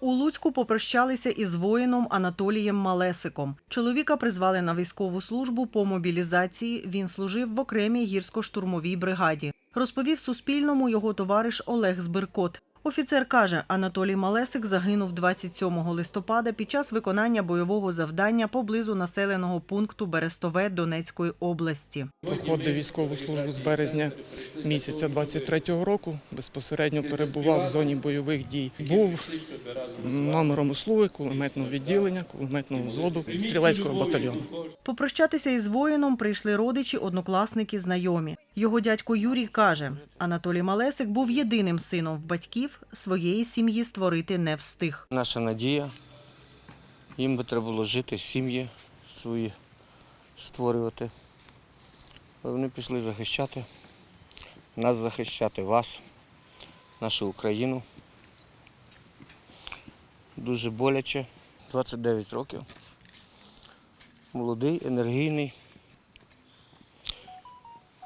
У Луцьку попрощалися із воїном Анатолієм Малесиком. Чоловіка призвали на військову службу по мобілізації. Він служив в окремій гірсько-штурмовій бригаді. Розповів Суспільному його товариш Олег Збиркот. Офіцер каже, Анатолій Малесик загинув 27 листопада під час виконання бойового завдання поблизу населеного пункту Берестове Донецької області. Проходив військову службу з березня місяця 23-го року. Безпосередньо перебував в зоні бойових дій. Був номером услуги кулеметного відділення, кулеметного взводу стрілецького батальйону. Попрощатися із воїном прийшли родичі, однокласники, знайомі. Його дядько Юрій каже, Анатолій Малесик був єдиним сином в батьків, своєї сім'ї створити не встиг. Наша надія. Їм би треба було жити, сім'ї свої створювати. Вони пішли захищати, нас захищати, вас, нашу Україну. Дуже боляче. 29 років. Молодий, енергійний.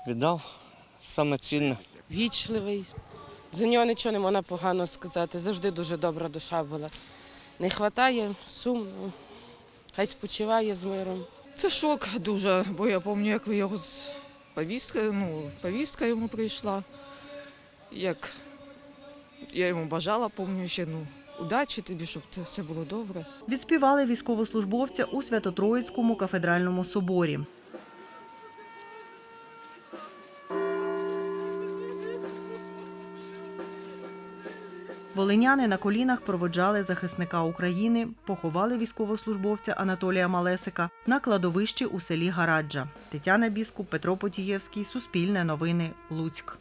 Віддав саме цінне. вічливий. За нього нічого не можна погано сказати. Завжди дуже добра душа була. Не вистачає, сумно. Хай спочиває з миром. Це шок дуже, бо я пам'ятаю, як ви його з повістка, ну, повістка йому прийшла. Як я йому бажала, пам'ятаю ще ну, удачі тобі, щоб це все було добре. Відспівали військовослужбовця у Свято-Троїцькому кафедральному соборі. Волиняни на колінах проводжали захисника України, поховали військовослужбовця Анатолія Малесика на кладовищі у селі Гараджа. Тетяна Біскуп, Петро Потієвський, Суспільне новини, Луцьк.